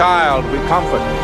child we comfort.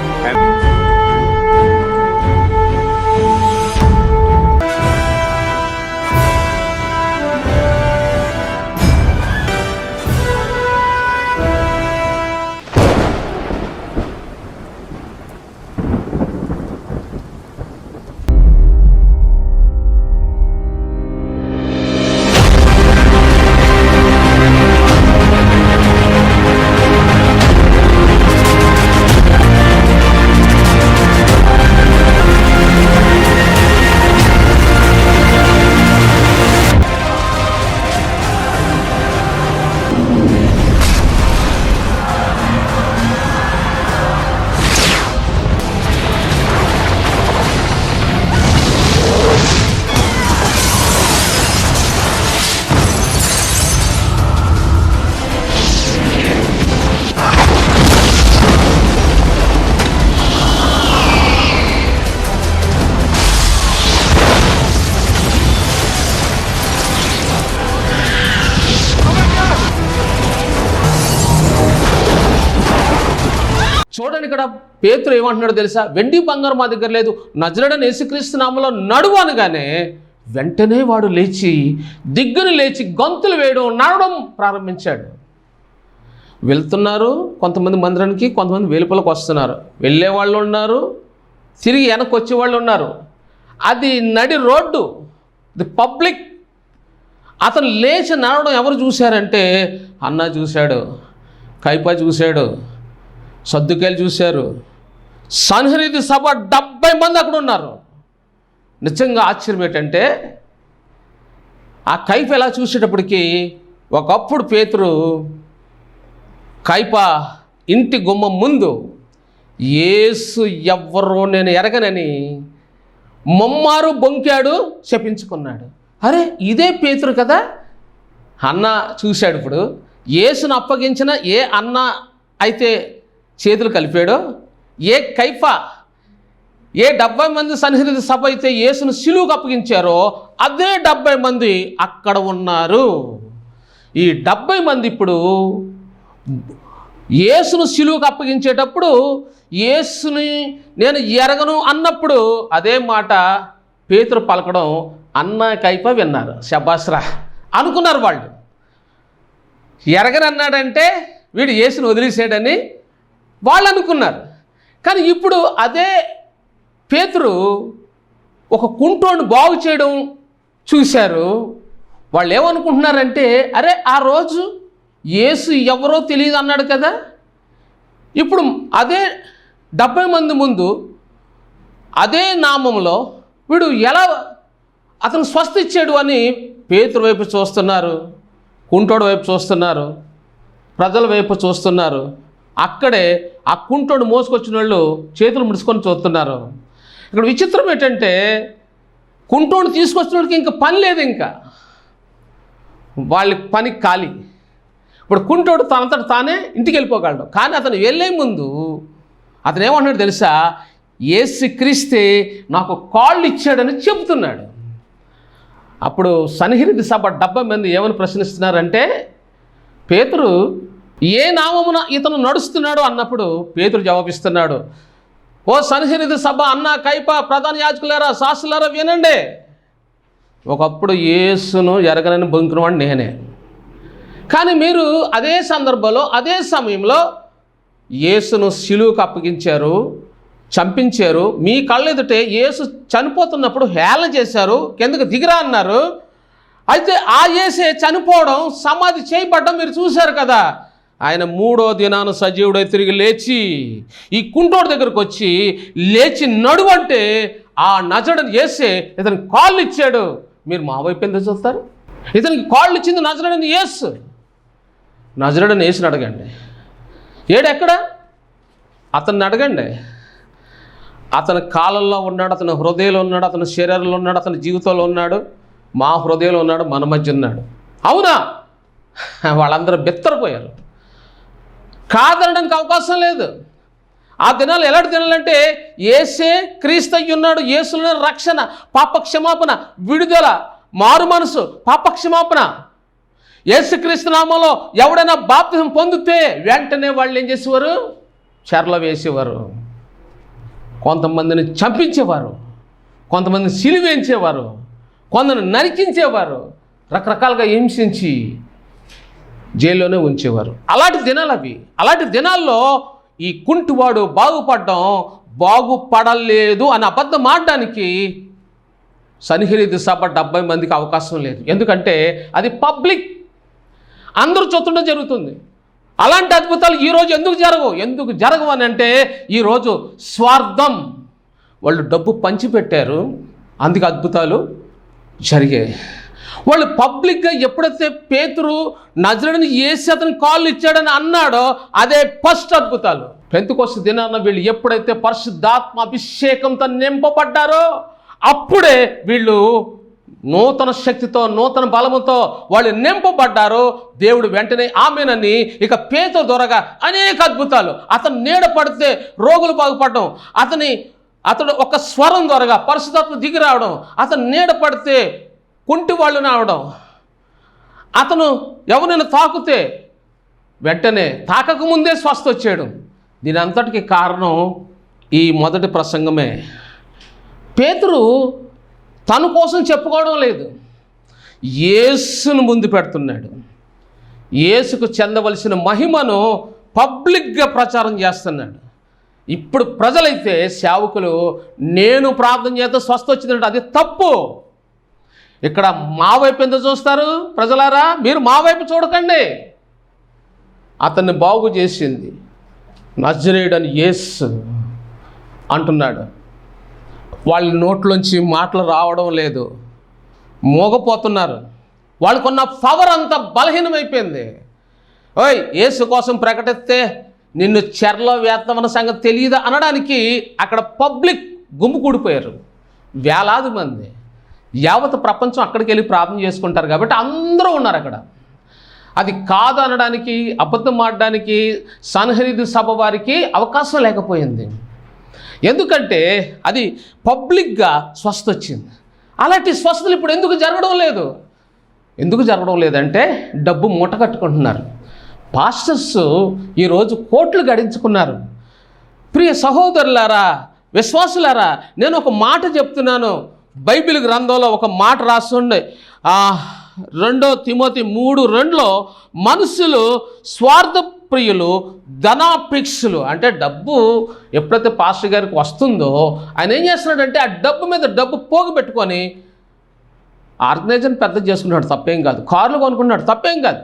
చూడండి ఇక్కడ పేతురు ఏమంటున్నాడో తెలుసా? వెండి బంగారం మా దగ్గర లేదు. నజరడని యేసుక్రీస్తు నామలో నడువు అనగానే వెంటనే వాడు లేచి దిగ్గును లేచి గొంతులు వేయడం నడవడం ప్రారంభించాడు. వెళ్తున్నారు కొంతమంది మందిరానికి కొంతమంది వెలుపలకు వస్తున్నారు. వెళ్ళే వాళ్ళు ఉన్నారు తిరిగి వెనక్కి వచ్చే వాళ్ళు ఉన్నారు. అది నడి రోడ్డు ది పబ్లిక్. అతను లేచి నడవడం ఎవరు చూశారంటే అన్న చూశాడు కైపా చూశాడు. సర్దుకెళ్ళి చూశారు. సన్హరిది సభ డెబ్బై మంది అక్కడ ఉన్నారు. నిజంగా ఆశ్చర్యం ఏంటంటే ఆ కైఫ్ ఎలా చూసేటప్పటికీ ఒకప్పుడు పేతురు కైప ఇంటి గుమ్మం ముందు ఏసు ఎవ్వరో నేను ఎరగనని మొమ్మారు బొంకాడు శపించుకున్నాడు అరే ఇదే పేతురు కదా? అన్న చూశాడు ఇప్పుడు. ఏసును అప్పగించిన ఏ అన్న అయితే చేతులు కలిపాడో? ఏ కైఫా ఏ డెబ్బై మంది సన్నిహిత సభ అయితే యేసును సిలువుకు అప్పగించారో అదే డెబ్బై మంది అక్కడ ఉన్నారు. ఈ డెబ్బై మంది ఇప్పుడు యేసును సిలువుకు అప్పగించేటప్పుడు యేసుని నేను ఎరగను అన్నప్పుడు అదే మాట పేతురు పలకడం అన్న కైప విన్నారు శబాస్రా అనుకున్నారు వాళ్ళు. ఎరగనన్నాడంటే వీడు యేసును వదిలేసాడని వాళ్ళు అనుకున్నారు కానీ ఇప్పుడు అదే పేతురు ఒక కుంటోని బాగు చేయడం చూశారు. వాళ్ళు ఏమనుకుంటున్నారంటే అరే ఆ రోజు యేసు ఎవరో తెలియదు అన్నాడు కదా? ఇప్పుడు అదే డెబ్బై మంది ముందు అదే నామంలో వీడు ఎలా అతను స్వస్థ ఇచ్చాడు అని పేతురు వైపు చూస్తున్నారు కుంటోడు వైపు చూస్తున్నారు ప్రజల వైపు చూస్తున్నారు. అక్కడే ఆ కుంటోడు మోసుకొచ్చిన వాళ్ళు చేతులు ముడుచుకొని చూస్తున్నారు. ఇక్కడ విచిత్రం ఏంటంటే కుంటోడు తీసుకొచ్చిన వాళ్ళకి ఇంకా పని లేదు ఇంకా. వాళ్ళ పని ఖాళీ. ఇప్పుడు కుంటోడు తనంతట తానే ఇంటికి వెళ్ళిపోగలడు కానీ అతను వెళ్ళే ముందు అతను ఏమంటున్నాడు తెలుసా? ఏసు క్రీస్తే నాకు కాళ్ళు ఇచ్చాడని చెబుతున్నాడు. అప్పుడు సన్నిహిత సభ డెబ్బై మంది ఏమని ప్రశ్నిస్తున్నారంటే పేతురు ఏ నామమున ఇతను నడుస్తున్నాడు అన్నప్పుడు పేతురు జవాబిస్తున్నాడు ఓ సన్నిహిత సభ అన్న కైప ప్రధాన యాజకులారా శాస్త్రులారా వినండి. ఒకప్పుడు యేసును ఎరగనని బొంకినవాడు నేనే. కానీ మీరు అదే సందర్భంలో అదే సమయంలో యేసును శిలువుకు అప్పగించారు చంపించారు మీ కళ్ళెదుటే యేసు చనిపోతున్నప్పుడు హేళన చేశారు కిందకు దిగిరా అన్నారు. అయితే ఆ యేసే చనిపోవడం సమాధి చేయబడ్డం మీరు చూశారు కదా. ఆయన మూడో దినాన సజీవుడై తిరిగి లేచి ఈ కుంటోడు దగ్గరకు వచ్చి లేచి నడువంటే ఆ నజడని వేసే ఇతనికి కాళ్ళు ఇచ్చాడు. మీరు మా వైపు ఎందుకు చూస్తారు? ఇతనికి కాళ్ళు ఇచ్చింది నజరడని ఏసు. నజరడని యేసుని అడగండి. ఏడెక్కడ అతన్ని అడగండి. అతని కాలంలో ఉన్నాడు అతని హృదయంలో ఉన్నాడు అతని శరీరంలో ఉన్నాడు అతని జీవితంలో ఉన్నాడు. మా హృదయంలో ఉన్నాడు మన మధ్య ఉన్నాడు. అవునా? వాళ్ళందరూ బెత్తరపోయారు. కాదనడానికి అవకాశం లేదు. ఆ దినాలు ఎలాంటి దినాలంటే ఏసే క్రీస్తయ్య ఉన్నాడు రక్షణ పాపక్షమాపణ విడుదల మారు మనసు పాప క్షమాపణ యేసుక్రీస్తు నామంలో ఎవడైనా బాప్తిజం పొందితే వెంటనే వాళ్ళు ఏం చేసేవారు? చెరలో వేసేవారు. కొంతమందిని చంపించేవారు. కొంతమందిని సిలివేయించేవారు. కొందరిని నరికించేవారు. రకరకాలుగా హింసించి జైల్లోనే ఉంచేవారు. అలాంటి దినాలు అవి. అలాంటి దినాల్లో ఈ కుంటివాడు బాగుపడడం బాగుపడలేదు అని అబద్ధం ఆడడానికి సన్నిహిత సభ డెబ్బై మందికి అవకాశం లేదు. ఎందుకంటే అది పబ్లిక్. అందరూ చూస్తుంటే జరుగుతుంది. అలాంటి అద్భుతాలు ఈరోజు ఎందుకు జరగవు? ఎందుకు జరగవు అని అంటే ఈరోజు స్వార్థం. వాళ్ళు డబ్బు పంచిపెట్టారు. అందుకే అద్భుతాలు జరిగాయి. వాళ్ళు పబ్లిక్గా ఎప్పుడైతే పేతురు నజరని వేసి అతను కాళ్ళు ఇచ్చాడని అన్నాడో అదే ఫస్ట్ అద్భుతాలు. పెంతుకొస్త దినాన వీళ్ళు ఎప్పుడైతే పరిశుద్ధాత్మ అభిషేకంతో నింపబడ్డారో అప్పుడే వీళ్ళు నూతన శక్తితో నూతన బలముతో వాళ్ళు నింపబడ్డారు దేవుడు వెంటనే ఆమెనని ఇక పేద దొరగా అనేక అద్భుతాలు. అతను నీడ పడితే రోగులు బాగుపడడం అతని అతడు ఒక స్వరం దొరగా పరిశుధాత్మ దిగి రావడం అతను నీడ పడితే కుంటి వాళ్ళు రావడం అతను ఎవరైనా తాకుతే వెంటనే తాకక ముందే స్వస్థ వచ్చేయడం దీని అంతటికి కారణం ఈ మొదటి ప్రసంగమే. పేతురు తన కోసం చెప్పుకోవడం లేదు. యేసును ముందు పెడుతున్నాడు. యేసుకు చెందవలసిన మహిమను పబ్లిక్గా ప్రచారం చేస్తున్నాడు. ఇప్పుడు ప్రజలైతే సేవకులు నేను ప్రార్థన చేస్తే స్వస్థ వచ్చిందంటే అది తప్పు. ఇక్కడ మా వైపు ఎంత చూస్తారు? ప్రజలారా మీరు మా వైపు చూడకండి. అతన్ని బాగు చేసింది నజరేయుడని యేసు అంటున్నాడు. వాళ్ళ నోట్లోంచి మాటలు రావడం లేదు. మోగపోతున్నారు. వాళ్ళకున్న పవర్ అంతా బలహీనమైపోయింది. ఓయ్ యేసు కోసం ప్రకటిస్తే నిన్ను చెరలో వేస్తామన్న సంగతి తెలియదా అనడానికి అక్కడ పబ్లిక్ గుమ్ము కూడిపోయారు. వేలాది మంది. యావత్ ప్రపంచం అక్కడికి వెళ్ళి ప్రార్థన చేసుకుంటారు కాబట్టి అందరూ ఉన్నారు అక్కడ. అది కాదు అనడానికి అబద్ధం ఆడడానికి సన్హరిదు సభ వారికి అవకాశం లేకపోయింది. ఎందుకంటే అది పబ్లిక్గా స్వస్థ వచ్చింది. అలాంటి స్వస్థలు ఇప్పుడు ఎందుకు జరగడం లేదు? ఎందుకు జరగడం లేదంటే డబ్బు మూట కట్టుకుంటున్నారు. పాస్టర్స్ ఈరోజు కోట్లు గడించుకున్నారు. ప్రియ సహోదరులారా విశ్వాసులారా నేను ఒక మాట చెప్తున్నాను. బైబిల్ గ్రంథంలో ఒక మాట రాస్తుండే రెండో తిమోతి మూడు రెండులో మనుషులు స్వార్థ ప్రియులు ధనాపేక్షలు. అంటే డబ్బు ఎప్పుడైతే పాస్టర్ గారికి వస్తుందో ఆయన ఏం చేస్తున్నాడంటే ఆ డబ్బు మీద డబ్బు పోగు పెట్టుకొని ఆర్గనైజర్ని పెద్ద చేసుకున్నాడు తప్పేం కాదు. కార్లు కొనుక్కున్నాడు. తప్పేం కాదు.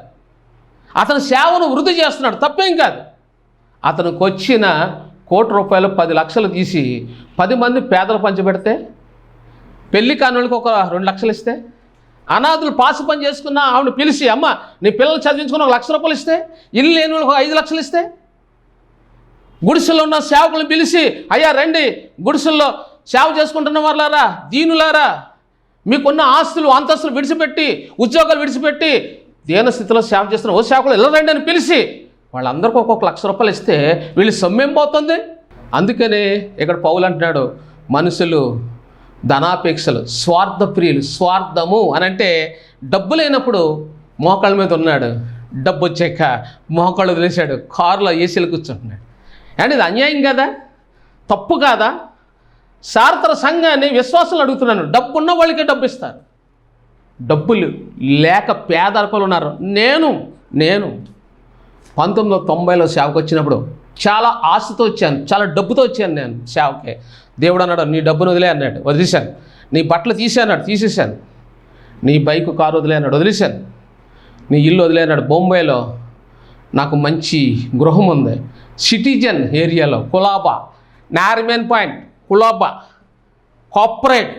అతని సేవను వృద్ధి చేస్తున్నాడు. తప్పేం కాదు. అతనికి వచ్చిన కోటి రూపాయలు పది లక్షలు తీసి పది మంది పేదలు పంచిపెడితే పెళ్ళి కానులకు ఒక రెండు లక్షలు ఇస్తే అనాథులు పాసు పని చేసుకున్న ఆవిడ పిలిచి అమ్మ నీ పిల్లలు చదివించుకున్న ఒక లక్ష రూపాయలు ఇస్తే ఇల్లు లేని వాళ్ళకి ఒక ఐదు లక్షలు ఇస్తే? గుడిసెల్లో ఉన్న సేవకులను పిలిచి అయ్యా రండి గుడిసెల్లో సేవ చేసుకుంటున్న వాళ్ళారా దీనులారా మీకున్న ఆస్తులు అంతస్తులు విడిచిపెట్టి ఉద్యోగాలు విడిచిపెట్టి దీన స్థితిలో సేవ చేస్తున్న ఓ సేవకులు ఇలా రండి అని పిలిచి వాళ్ళందరికీ ఒక్కొక్క లక్ష రూపాయలు ఇస్తే వీళ్ళు సొమ్మేం పోతుంది? అందుకనే ఇక్కడ పౌలు అంటున్నాడు మనుషులు ధనాపేక్షలు స్వార్థ ప్రియులు స్వార్థము అని అంటే డబ్బు లేనప్పుడు మోకాళ్ళ మీద ఉన్నాడు. డబ్బు వచ్చాక మోకాళ్ళు వదిలేశాడు. కారులో ఏసీలు కూర్చుంటున్నాడు. అండ్ ఇది అన్యాయం కదా? తప్పు కాదా? సారతర సంఘాన్ని విశ్వాసాలు అడుగుతున్నాను. డబ్బు ఉన్న వాళ్ళకే డబ్బు ఇస్తారు. డబ్బులు లేక పేదరికలు ఉన్నారు. నేను నేను పంతొమ్మిది వందల తొంభైలో సేవకు వచ్చినప్పుడు చాలా ఆశతో వచ్చాను చాలా డబ్బుతో వచ్చాను నేను. సేవకి దేవుడు అన్నాడు నీ డబ్బును వదిలే అన్నాడు. వదిలేశాను. నీ బట్టలు తీసే అన్నాడు తీసేశాను. నీ బైక్ కారు వదిలే అన్నాడు వదిలేశాను. నీ ఇల్లు వదిలే అన్నాడు బొంబాయిలో నాకు మంచి గృహం ఉంది. సిటిజన్ ఏరియాలో Colaba Nariman point Colaba corporate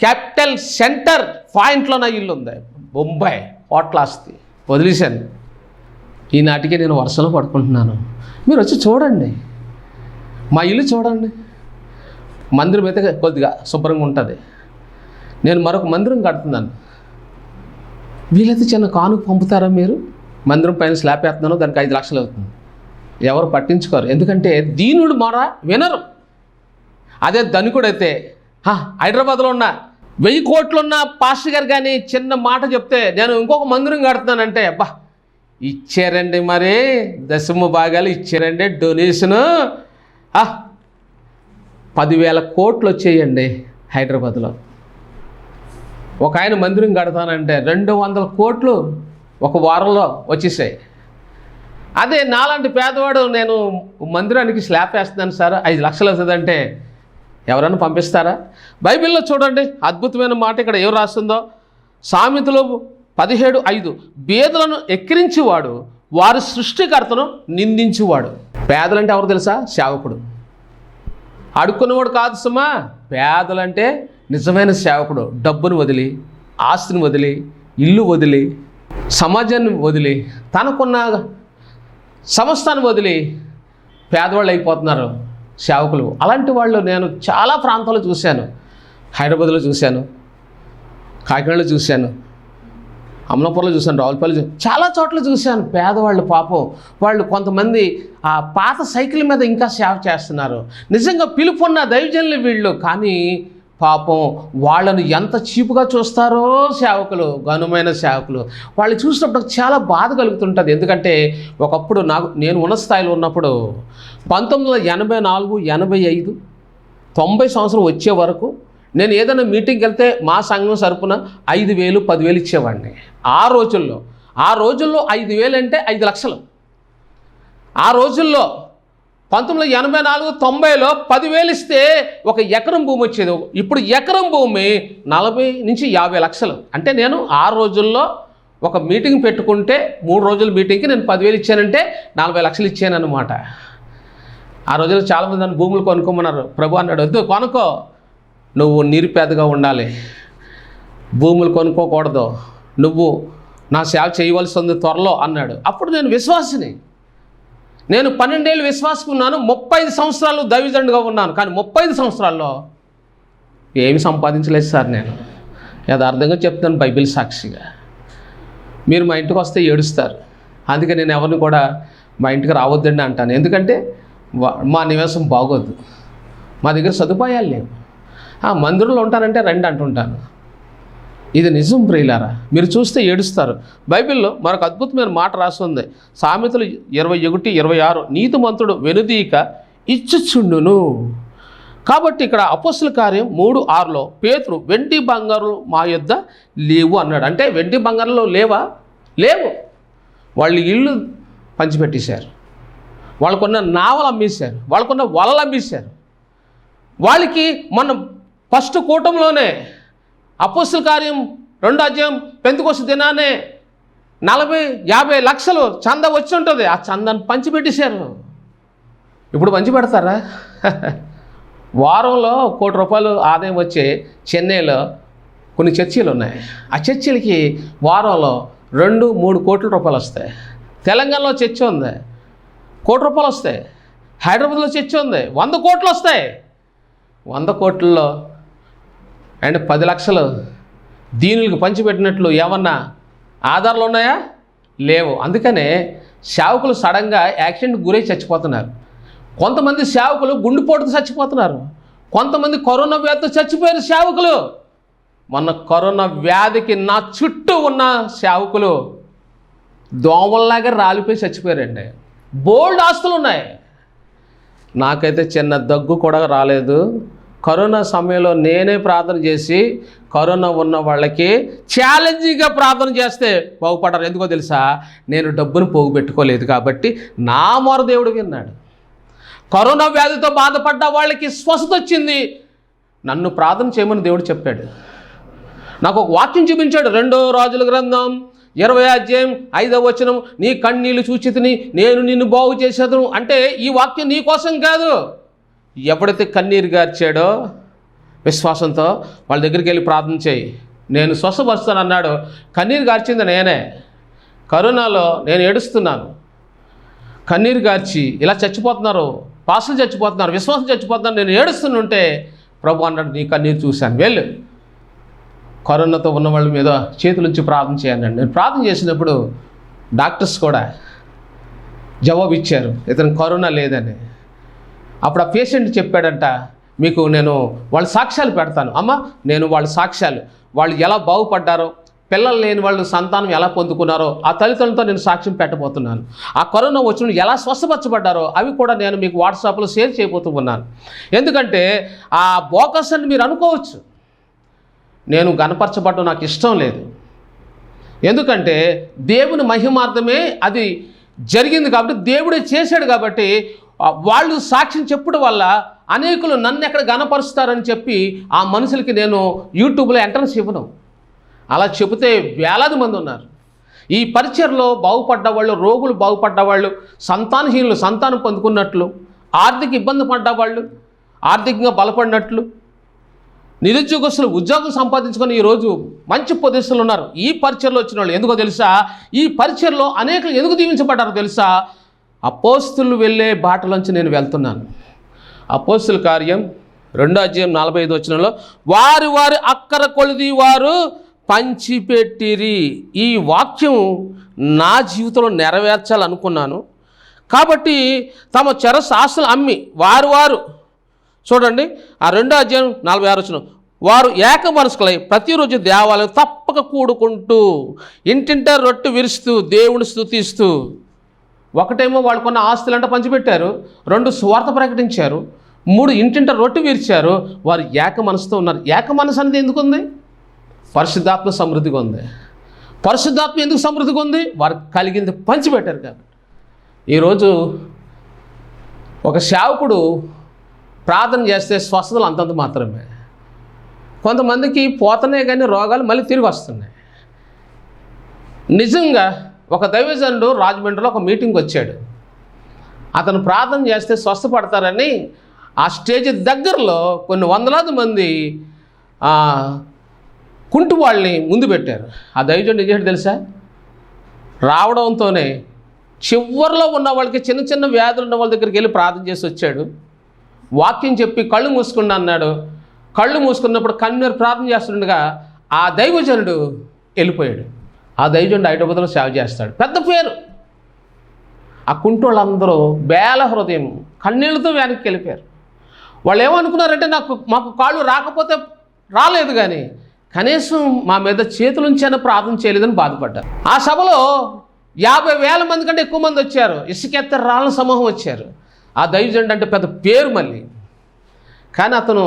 capital centre పాయింట్లో నా ఇల్లు ఉంది బొంబాయి హోటల్ ఆస్తి వదిలేశాను. ఈనాటికి నేను వర్షంలో పడుకుంటున్నాను. మీరు వచ్చి చూడండి. మా ఇల్లు చూడండి. మందిరం అయితే కొద్దిగా శుభ్రంగా ఉంటుంది. నేను మరొక మందిరం కడుతున్నాను. వీలైతే చిన్న కానుక పంపుతారా మీరు? మందిరం పైన స్లాబ్ వేస్తున్నాను దానికి ఐదు లక్షలు అవుతుంది. ఎవరు పట్టించుకోరు. ఎందుకంటే దీనుడు మొర వినరు. అదే ధనికుడైతే "హా, హైదరాబాద్లో ఉన్న వెయ్యి కోట్లున్న పాస్టర్ గారు కానీ చిన్న మాట చెప్తే నేను ఇంకొక మందిరం కడుతున్నానంటే అబ్బా ఇచ్చారండి మరి. దశమ భాగాలు ఇచ్చారండి. డొనేషను. పదివేల కోట్లు వచ్చేయండి హైదరాబాద్లో. ఒక ఆయన మందిరం కడతానంటే రెండు వందల కోట్లు ఒక వారంలో వచ్చేసాయి. అదే నాలాంటి పేదవాడు నేను మందిరానికి స్లాబ్ వేస్తున్నాను సార్. ఐదు లక్షలు అవుతుందంటే ఎవరైనా పంపిస్తారా? బైబిల్లో చూడండి అద్భుతమైన మాట ఇక్కడ ఏం రాస్తుందో? సామెతలో పదిహేడు ఐదు. బేదలను ఎక్కిరించేవాడు వారి సృష్టికర్తను నిందించేవాడు. పేదలంటే ఎవరు తెలుసా? సేవకుడు. అడుక్కున్నవాడు కాదు సుమా. పేదలంటే నిజమైన సేవకుడు. డబ్బును వదిలి ఆస్తిని వదిలి ఇల్లు వదిలి సమాజాన్ని వదిలి తనకున్న సంస్థను వదిలి పేదవాళ్ళు అయిపోతున్నారు సేవకులు. అలాంటి వాళ్ళు నేను చాలా ప్రాంతాల్లో చూశాను. హైదరాబాద్లో చూశాను. కాకినాడలో చూశాను. అమలాపురంలో చూశాను రావులపల్లి చాలా చోట్ల చూశాను. పేదవాళ్ళు పాపం. వాళ్ళు కొంతమంది ఆ పాత సైకిల్ మీద ఇంకా సేవ చేస్తున్నారు. నిజంగా పిలుపున్న దైవజనులు వీళ్ళు. కానీ పాపం వాళ్ళను ఎంత చీపుగా చూస్తారో సేవకులు ఘనమైన సేవకులు. వాళ్ళు చూసినప్పుడు చాలా బాధ కలుగుతుంటుంది. ఎందుకంటే ఒకప్పుడు నాకు నేను ఉన్న స్థాయిలో ఉన్నప్పుడు పంతొమ్మిది వందల ఎనభై నాలుగు ఎనభై ఐదు తొంభై సంవత్సరం వచ్చే వరకు నేను ఏదైనా మీటింగ్కి వెళ్తే మా సంఘం సరుపున ఐదు వేలు పదివేలు ఇచ్చేవాడిని. ఆ రోజుల్లో ఆ రోజుల్లో ఐదు వేలు అంటే ఐదు లక్షలు. ఆ రోజుల్లో పంతొమ్మిది వందల ఎనభై నాలుగు తొంభైలో పదివేలు ఇస్తే ఒక ఎకరం భూమి వచ్చేది. ఇప్పుడు ఎకరం భూమి నలభై నుంచి యాభై లక్షలు. అంటే నేను ఆ రోజుల్లో ఒక మీటింగ్ పెట్టుకుంటే మూడు రోజుల మీటింగ్కి నేను పదివేలు ఇచ్చానంటే నలభై లక్షలు ఇచ్చాను అనమాట ఆ రోజుల్లో చాలామంది నన్ను భూములు కొనుక్కోమన్నారు. ప్రభు అన్నాడు. వద్దు కొనుక్కో. నువ్వు నిరుపేదగా ఉండాలి. భూములు కొనుక్కోకూడదు. నువ్వు నా సేవ చేయవలసి ఉంది త్వరలో అన్నాడు. అప్పుడు నేను విశ్వాసిని. నేను పన్నెండేళ్ళు విశ్వాసుకున్నాను ముప్పై ఐదు సంవత్సరాలు దైవజండుగా ఉన్నాను. కానీ ముప్పై ఐదు సంవత్సరాల్లో ఏమి సంపాదించలేదు సార్ నేను. యథార్థంగా చెప్తాను బైబిల్ సాక్షిగా. మీరు మా ఇంటికి వస్తే ఏడుస్తారు. అందుకే నేను ఎవరిని కూడా మా ఇంటికి రావద్దండి అంటాను. ఎందుకంటే మా నివాసం బాగోద్దు మా దగ్గర సదుపాయాలు లేవు. మందిరంలో ఉంటానంటే రండి అంటుంటాను. ఇది నిజం ప్రియులారా మీరు చూస్తే ఏడుస్తారు. బైబిల్లో మరొక అద్భుతమైన మాట రాస్తుంది సామెతలు ఇరవై ఒకటి ఇరవై ఆరు నీతిమంతుడు వెనుదీక ఇచ్చుచుండును. కాబట్టి ఇక్కడ అపోస్తుల కార్యం మూడు ఆరులో పేతురు వెండి బంగారు మా యొద్ద లేవు అన్నాడు. అంటే వెండి బంగారంలో లేవా? లేవు. వాళ్ళు ఇల్లు పంచిపెట్టేశారు. వాళ్ళకున్న నావలు అమ్మేశారు. వాళ్ళకున్న వలలు అమ్మేశారు. వాళ్ళకి మనం ఫస్ట్ కూటంలోనే అపోస్తుల కార్యం రెండో అధ్యాయం పెంతుకొస్త దినానే నలభై యాభై లక్షలు చంద వచ్చి ఉంటుంది. ఆ చందాన్ని పంచిపెట్టేశారు. ఇప్పుడు పంచి పెడతారా వారంలో కోటి రూపాయలు ఆదాయం వచ్చే చెన్నైలో కొన్ని చర్చీలు ఉన్నాయి. ఆ చర్చీలకి వారంలో రెండు మూడు కోట్ల రూపాయలు వస్తాయి. తెలంగాణలో చర్చ ఉంది. కోటి రూపాయలు వస్తాయి. హైదరాబాద్లో చర్చ ఉంది. వంద కోట్లు వస్తాయి. వంద కోట్లలో అండ్ పది లక్షలు దీనులకు పంచిపెట్టినట్లు ఏమన్నా ఆధారాలు ఉన్నాయా? లేవు. అందుకనే సేవకులు సడన్గా యాక్సిడెంట్ గురై చచ్చిపోతున్నారు. కొంతమంది సేవకులు గుండెపోటుతో చచ్చిపోతున్నారు. కొంతమంది కరోనా వ్యాధితో చచ్చిపోయారు సేవకులు మొన్న కరోనా వ్యాధికి నా చుట్టూ ఉన్న సేవకులు దోమల్లాగా రాలిపోయి చచ్చిపోయారండి. బోల్డ్ ఆస్తులు ఉన్నాయి నాకైతే చిన్న దగ్గు కూడా రాలేదు. కరోనా సమయంలో నేనే ప్రార్థన చేసి కరోనా ఉన్న వాళ్ళకి ఛాలెంజింగ్గా ప్రార్థన చేస్తే బాగుపడ్డారు ఎందుకో తెలుసా? నేను డబ్బును పోగుపెట్టుకోలేదు కాబట్టి నా మొర దేవుడు విన్నాడు. కరోనా వ్యాధితో బాధపడ్డ వాళ్ళకి స్వస్థత వచ్చింది. నన్ను ప్రార్థన చేయమని దేవుడు చెప్పాడు. నాకు ఒక వాక్యం చూపించాడు. రెండో రాజుల గ్రంథం ఇరవై అధ్యాయం ఐదవ వచనం నీ కన్నీళ్ళు చూచితిని నేను నిన్ను బాగు చేసేదను. అంటే ఈ వాక్యం నీ కోసం కాదు. ఎవడైతే కన్నీరు గార్చాడో విశ్వాసంతో వాళ్ళ దగ్గరికి వెళ్ళి ప్రార్థన చేయి. నేను స్వస్థపరుస్తాను అన్నాడు. కన్నీరు గార్చింది నేనే. కరోనాలో నేను ఏడుస్తున్నాను. కన్నీరు గార్చి ఇలా చచ్చిపోతున్నారు. పాసలు చచ్చిపోతున్నారు. విశ్వాసం చచ్చిపోతున్నారు. నేను ఏడుస్తుంటే ప్రభు అన్నాడు నీ కన్నీరు చూశాను. వెళ్ళు. కరోనాతో ఉన్న వాళ్ళ మీద చేతులుంచి ప్రార్థన చేయండి నేను ప్రార్థన చేసినప్పుడు డాక్టర్స్ కూడా జవాబు ఇచ్చారు ఇతను కరోనా లేదని. అప్పుడు ఆ పేషెంట్ చెప్పాడంట మీకు నేను వాళ్ళ సాక్ష్యాలు పెడతాను. అమ్మ నేను వాళ్ళ సాక్ష్యాలు. వాళ్ళు ఎలా బాగుపడ్డారో పిల్లలు లేని వాళ్ళు సంతానం ఎలా పొందుకున్నారో ఆ తల్లిదండ్రులతో నేను సాక్ష్యం పెట్టబోతున్నాను. ఆ కరోనా వచ్చిన ఎలా స్వస్థపరచబడ్డారో అవి కూడా నేను మీకు వాట్సాప్లో షేర్ చేయబోతూ ఉన్నాను. ఎందుకంటే ఆ బోకస్ అని మీరు అనుకోవచ్చు. నేను గనపరచబడడం నాకు ఇష్టం లేదు. ఎందుకంటే దేవుని మహిమార్థమే అది జరిగింది కాబట్టి దేవుడే చేశాడు కాబట్టి వాళ్ళు సాక్ష్యం చెప్పడం వల్ల అనేకులు నన్ను ఎక్కడ గనపరుస్తారని చెప్పి ఆ మనుషులకి నేను యూట్యూబ్లో ఎంట్రన్స్ ఇవ్వను. అలా చెబితే వేలాది మంది ఉన్నారు. ఈ పరిచయలో బాగుపడ్డ వాళ్ళు రోగులు బాగుపడ్డవాళ్ళు సంతానహీనులు సంతానం పొందుకున్నట్లు ఆర్థిక ఇబ్బంది పడ్డవాళ్ళు ఆర్థికంగా బలపడినట్లు నిరుద్యోగస్తులు ఉద్యోగం సంపాదించుకొని ఈరోజు మంచి పొజిషన్లు ఉన్నారు. ఈ పరిచయలో వచ్చిన వాళ్ళు ఎందుకో తెలుసా? ఈ పరిచయలో అనేకలు ఎందుకు దీవించబడ్డారో తెలుసా? అపోస్తులు వెళ్ళే బాటలోంచి నేను వెళ్తున్నాను. అపోస్తుల కార్యం రెండో అధ్యాయం నలభై ఐదు వచ్చినలో వారు వారి అక్కర కొలిది వారు పంచిపెట్టిరి. ఈ వాక్యం నా జీవితంలో నెరవేర్చాలనుకున్నాను. కాబట్టి తమ చెరసాస్తులు అమ్మి వారు వారు. చూడండి ఆ రెండో అధ్యాయం నలభై ఆరు వచ్చిన వారు ఏక మనసుకులై ప్రతిరోజు దేవాలయం తప్పక కూడుకుంటూ ఇంటింట రొట్టె విరుస్తూ దేవుని స్తుతిస్తూ ఒకటేమో వాళ్ళకున్న ఆస్తులంట పంచిపెట్టారు రెండు స్వార్థ ప్రకటించారు మూడు ఇంటింట రొట్టె విరిచారు వారు ఏక మనసుతో ఉన్నారు. ఏక మనసు అనేది ఎందుకు ఉంది పరిశుద్ధాత్మ సమృద్ధిగా ఉంది. పరిశుద్ధాత్మ ఎందుకు సమృద్ధిగా ఉంది? వారు కలిగింది పంచిపెట్టారు కాబట్టి. ఈరోజు ఒక సేవకుడు ప్రార్థన చేస్తే స్వస్థతలు అంతంత మాత్రమే. కొంతమందికి పోతున్నాయి కానీ రోగాలు మళ్ళీ తిరిగి వస్తున్నాయి. నిజంగా ఒక దైవజనుడు రాజమండ్రిలో ఒక మీటింగ్ వచ్చాడు. అతను ప్రార్థన చేస్తే స్వస్థపడతారని ఆ స్టేజ్ దగ్గరలో కొన్ని వందలాది మంది కుంటు వాళ్ళని ముందు పెట్టారు. ఆ దైవజనుడు ఏం తెలుసా? రావడంతోనే చివరిలో ఉన్న వాళ్ళకి చిన్న చిన్న వ్యాధులు ఉన్న వాళ్ళ దగ్గరికి వెళ్ళి ప్రార్థన చేసి వచ్చాడు. వాక్యం చెప్పి కళ్ళు మూసుకుని అన్నాడు. కళ్ళు మూసుకున్నప్పుడు కన్నీరు ప్రార్థన చేస్తుండగా ఆ దైవజనుడు వెళ్ళిపోయాడు. ఆ దైవజనుడు ఐటోపతిలో సేవ చేస్తాడు. పెద్ద పేరు. ఆ కుంటోళ్ళందరూ బేల హృదయం కన్నీళ్ళతో వెనక్కి వెళ్ళిపోయారు. వాళ్ళు ఏమనుకున్నారంటే నాకు మాకు కాళ్ళు రాకపోతే రాలేదు కానీ కనీసం మా మీద చేతులుంచైనా ప్రార్థన చేయలేదని బాధపడ్డారు. ఆ సభలో యాభై వేల మంది కంటే ఎక్కువ మంది వచ్చారు. ఇసుకెత్త రాళ్ళ సమూహం వచ్చారు. ఆ దైవజనుడు అంటే పెద్ద పేరు మళ్ళీ. కానీ అతను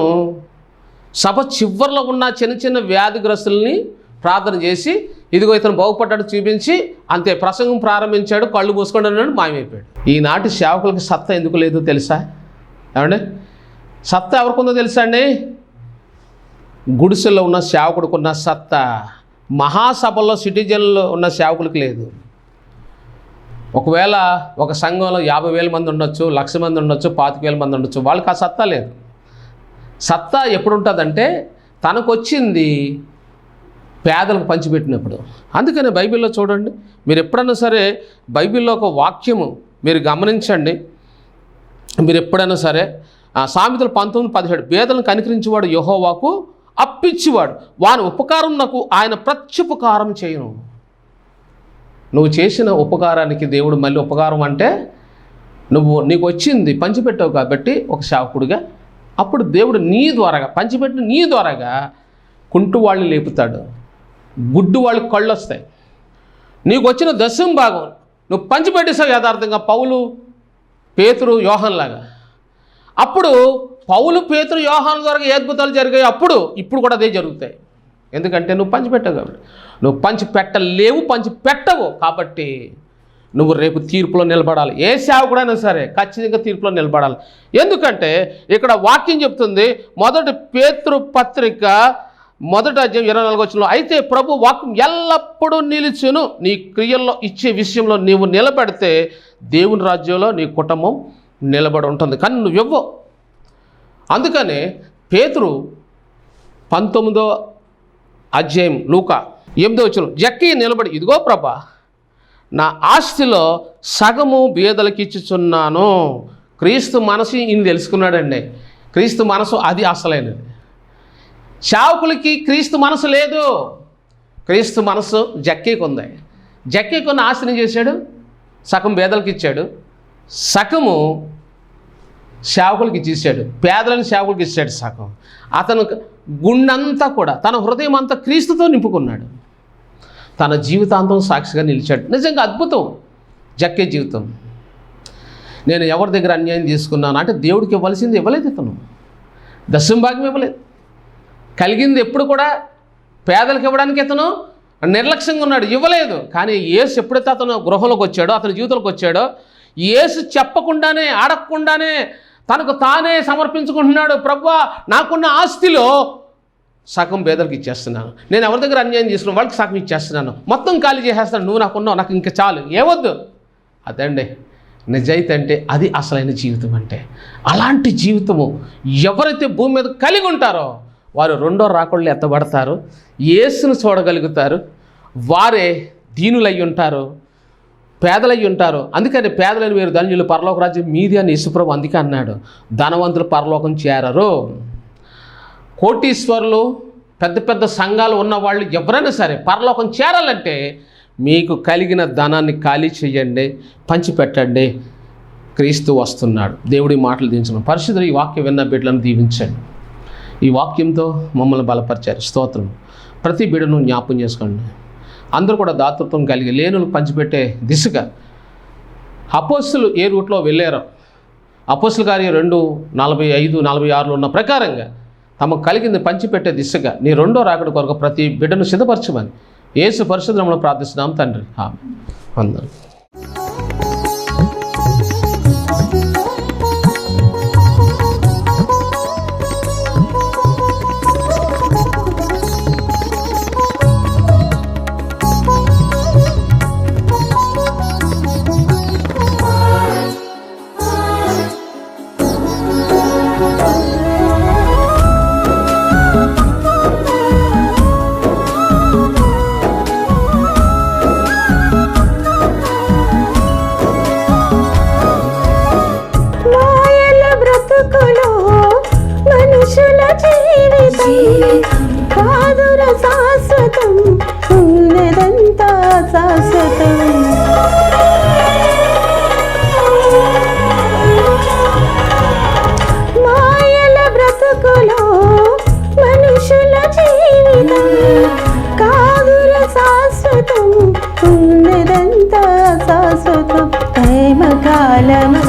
సభ చివర్లో ఉన్న చిన్న చిన్న వ్యాధిగ్రస్తుల్ని ప్రార్థన చేసి ఇదిగో ఇతను బాగుపడ్డాడు చూపించి అంతే ప్రసంగం ప్రారంభించాడు కళ్ళు మూసుకొని అన్నాడు మాయమైపోయాడు. ఈనాటి సేవకులకి సత్తా ఎందుకు లేదో తెలుసా? ఏమండి? సత్తా ఎవరికుందో తెలుసా అండి? గుడిసెల్లో ఉన్న సేవకుడికి ఉన్న సత్తా మహాసభల్లో సిటిజన్లో ఉన్న సేవకులకి లేదు. ఒకవేళ ఒక సంఘంలో యాభై వేల మంది ఉండొచ్చు లక్ష మంది ఉండొచ్చు పాతిక వేల మంది ఉండొచ్చు వాళ్ళకి ఆ సత్తా లేదు. సత్తా ఎప్పుడు ఉంటుందంటే తనకు వచ్చింది పేదలకు పంచిపెట్టినప్పుడు. అందుకనే బైబిల్లో చూడండి మీరు ఎప్పుడైనా సరే బైబిల్లో ఒక వాక్యము మీరు గమనించండి. మీరు ఎప్పుడైనా సరే ఆ సామెతలు పంతొమ్మిది పదిహేడు పేదలను కనికరించేవాడు యహోవాకు అప్పిచ్చివాడు. వాని ఉపకారం నాకు ఆయన ప్రత్యుపకారం చేయను. నువ్వు చేసిన ఉపకారానికి దేవుడు మళ్ళీ ఉపకారం అంటే నువ్వు నీకు వచ్చింది పంచిపెట్టావు కాబట్టి ఒక శావకుడిగా అప్పుడు దేవుడు నీ ద్వారాగా పంచిపెట్టిన నీ ద్వారాగా కుంటు వాళ్ళు లేపుతాడు. గుడ్డు వాళ్ళకి కళ్ళు వస్తాయి నీకు వచ్చిన దశం భాగం నువ్వు పంచిపెట్టేసావు యథార్థంగా పౌలు పేతురు యోహన్లాగా. అప్పుడు పౌలు పేతురు యోహాన్ ద్వారా ఏ అద్భుతాలు జరిగాయి అప్పుడు ఇప్పుడు కూడా అదే జరుగుతాయి. ఎందుకంటే నువ్వు పంచిపెట్టావు కాబట్టి. నువ్వు పంచి పెట్టలేవు పంచి పెట్టవు కాబట్టి నువ్వు రేపు తీర్పులో నిలబడాలి. ఏ సేవకుడైనా సరే ఖచ్చితంగా తీర్పులో నిలబడాలి. ఎందుకంటే ఇక్కడ వాక్యం చెప్తుంది మొదటి పేతృ పత్రిక మొదటి అధ్యాయం ఇరవై నాలుగు వచ్చిన అయితే ప్రభు వాక్యం ఎల్లప్పుడూ నిలిచును. నీ క్రియల్లో ఇచ్చే విషయంలో నీవు నిలబెడితే దేవుని రాజ్యంలో నీ కుటుంబం నిలబడి ఉంటుంది. కానీ నువ్వు ఇవ్వవు అందుకనే పేతురు పంతొమ్మిదో అధ్యాయం లూక ఎనిమిదో వచ్చిన జక్కి నిలబడి ఇదిగో ప్రభా నా ఆస్తిలో సగము బీదలకి ఇచ్చుచున్నాను. క్రీస్తు మనసు ఇన్ని తెలుసుకున్నాడండి. క్రీస్తు మనసు అది అసలైనది. శావకులకి క్రీస్తు మనసు లేదు. క్రీస్తు మనసు జక్కీకి ఉంది జక్కీకి ఉన్న ఆస్తిని చేశాడు సగం పేదలకు ఇచ్చాడు సగము సేవకులకి ఇచ్చేసాడు పేదలను సేవకులకి ఇచ్చాడు సగం. అతను గుండంతా కూడా తన హృదయం అంతా క్రీస్తుతో నింపుకున్నాడు. తన జీవితాంతం సాక్షిగా నిలిచాడు. నిజంగా అద్భుతం జక్కే జీవితం. నేను ఎవరి దగ్గర అన్యాయం తీసుకున్నాను అంటే దేవుడికి ఇవ్వాల్సింది ఇవ్వలేదు ఇతను. దశం భాగం ఇవ్వలేదు. కలిగింది ఎప్పుడు కూడా పేదలకు ఇవ్వడానికి ఇతను నిర్లక్ష్యంగా ఉన్నాడు ఇవ్వలేదు. కానీ ఏసు ఎప్పుడైతే అతను గృహంలోకి వచ్చాడో అతని జీవితంలోకి వచ్చాడో ఏసు చెప్పకుండానే అడగకుండానే తనకు తానే సమర్పించుకుంటున్నాడు. ప్రభా నాకున్న ఆస్తిలో సగం పేదలకు ఇచ్చేస్తున్నాను నేను ఎవరి దగ్గర అన్యాయం చేసుకున్నాను వాళ్ళకి సగం ఇచ్చేస్తున్నాను. మొత్తం ఖాళీ చేసేస్తాను. నువ్వు నాకున్నావు నాకు ఇంకా చాలు. ఏవద్దు అదండి. నిజాయితీ అంటే అది అసలైన జీవితం అంటే. అలాంటి జీవితము ఎవరైతే భూమి మీద కలిగి ఉంటారో వారు రెండో రాకుళ్ళు ఎత్తబడతారు. యేసును చూడగలుగుతారు. వారే దీనులై ఉంటారు. పేదలై ఉంటారు. అందుకని పేదలని మీరు ధన్యులు పరలోక రాజ్యం మీది అని యేసుప్రభు అందుకే అన్నాడు. ధనవంతులు పరలోకం చేరరు. కోటీశ్వరులు పెద్ద పెద్ద సంఘాలు ఉన్నవాళ్ళు ఎవరైనా సరే పరలోకం చేరాలంటే మీకు కలిగిన ధనాన్ని ఖాళీ చేయండి పంచిపెట్టండి. క్రీస్తు వస్తున్నాడు. దేవుడి మాటలు దించడం పరిశుద్ధులు ఈ వాక్యం విన్న బిడ్డలను దీవించండి. ఈ వాక్యంతో మమ్మల్ని బలపరిచారు. స్తోత్రం. ప్రతి బిడ్డను జ్ఞాపం చేసుకోండి. అందరూ కూడా దాతృత్వం కలిగి లేనులు పంచిపెట్టే దిశగా. అపోస్తులు ఏ రూట్లో వెళ్ళారో అపోస్తుల గారి రెండు నలభై ఐదు నలభై ఆరులో ఉన్న ప్రకారంగా తమకు కలిగింది పంచిపెట్టే దిశగా నీ రెండో రాకడ కొరకు ప్రతి బిడ్డను సిద్ధపరచమని ఏసు పరిశుద్ధంలో ప్రార్థిస్తున్నాం తండ్రి. ఆమె అందరూ കാലമ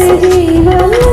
जीवन